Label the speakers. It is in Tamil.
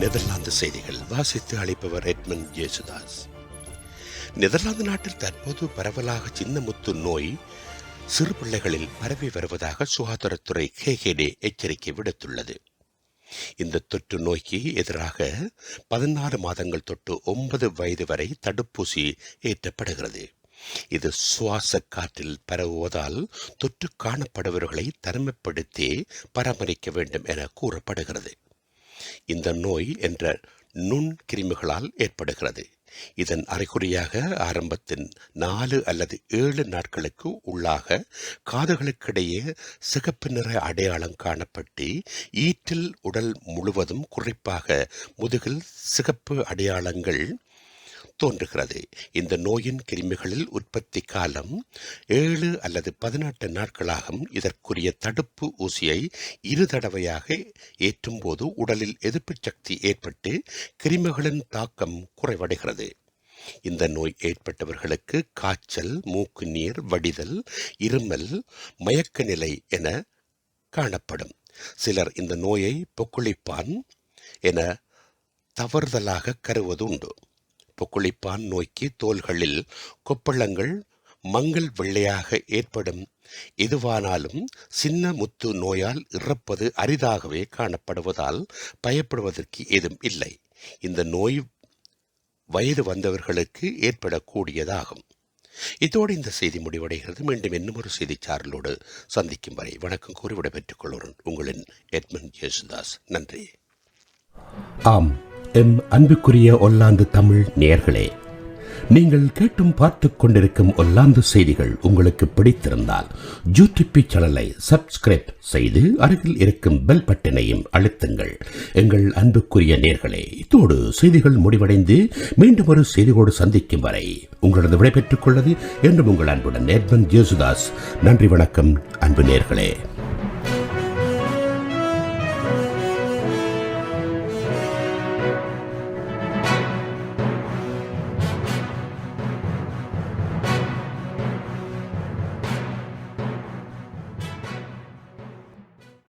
Speaker 1: நெதர்லாந்து செய்திகள் வாசித்து அளிப்பவர் எட்மன் ஜேசுதாஸ். நெதர்லாந்து நாட்டில் தற்போது பரவலாக சின்னமுத்து நோய் சிறு பிள்ளைகளில் பரவி வருவதாக சுகாதாரத்துறை கேகேடே எச்சரிக்கை விடுத்துள்ளது. இந்த தொற்று நோய்க்கு எதிராக பதினாறு மாதங்கள் தொட்டு ஒன்பது வயது வரை தடுப்பூசி ஏற்றப்படுகிறது. இது சுவாச காற்றில் பரவுவதால் தொற்று காணப்படுபவர்களை தனிமைப்படுத்தி பராமரிக்க வேண்டும் என கூறப்படுகிறது. இந்த நோய் என்ற நுண் கிருமிகளால் ஏற்படுகிறது. இதன் அறிகுறியாக ஆரம்பத்தின் நாலு அல்லது ஏழு நாட்களுக்கு உள்ளாக காதுகளுக்கிடையே சிகப்பு நிற அடையாளம் காணப்பட்டு ஈற்றில் உடல் முழுவதும் குறிப்பாக முதுகில் சிகப்பு அடையாளங்கள் தோன்றுகிறது. இந்த நோயின் கிருமிகளில் உற்பத்தி காலம் ஏழு அல்லது பதினெட்டு நாட்களாகும். இதற்குரிய தடுப்பு ஊசியை இரு தடவையாக ஏற்றும்போது உடலில் எதிர்ப்பு சக்தி ஏற்பட்டு கிருமிகளின் தாக்கம் குறைவடைகிறது. இந்த நோய் ஏற்பட்டவர்களுக்கு காய்ச்சல் மூக்கு நீர் வடிதல் இருமல் மயக்க நிலை என காணப்படும். சிலர் இந்த நோயை பொக்குளிப்பான் என தவறுதலாக கருவது உண்டு பொக்குளிப்பான் நோய்க்கு தோள்களில் கொப்பளங்கள் மங்கள் வெள்ளையாக ஏற்படும். எதுவானாலும் சின்ன முத்து நோயால் இறப்பது அரிதாகவே காணப்படுவதால் பயப்படுவதற்கு ஏதும் இல்லை. இந்த நோய் வயது வந்தவர்களுக்கு ஏற்படக்கூடியதாகும். இதோடு இந்த செய்தி முடிவடைகிறது. மீண்டும் இன்னும் ஒரு செய்தி சாரலோடு சந்திக்கும் வரை வணக்கம் கூறி விடைபெற்றுக் கொள்கிறேன். உங்களின் எட்மன் ஜேசுதாஸ் நன்றி.
Speaker 2: ஆம். எம் அன்புக்குரிய ஒல்லாந்து தமிழ் நேர்களே நீங்கள் கேட்டும் பார்த்துக் கொண்டிருக்கும் ஒல்லாந்து செய்திகள் உங்களுக்கு பிடித்திருந்தால் யூடியூப் சேனலை சப்ஸ்கிரைப் செய்து அருகில் இருக்கும் பெல் பட்டனையும் அழுத்துங்கள். எங்கள் அன்புக்குரிய நேர்களே இதோடு செய்திகள் முடிவடைந்து மீண்டும் ஒரு செய்தியோடு சந்திக்கும் வரை உங்களது விடைபெற்றுக் கொள்வது என்றும் உங்கள் அன்புடன் நேர்மன் ஜேசுதாஸ். நன்றி வணக்கம் அன்பு நேர்களே.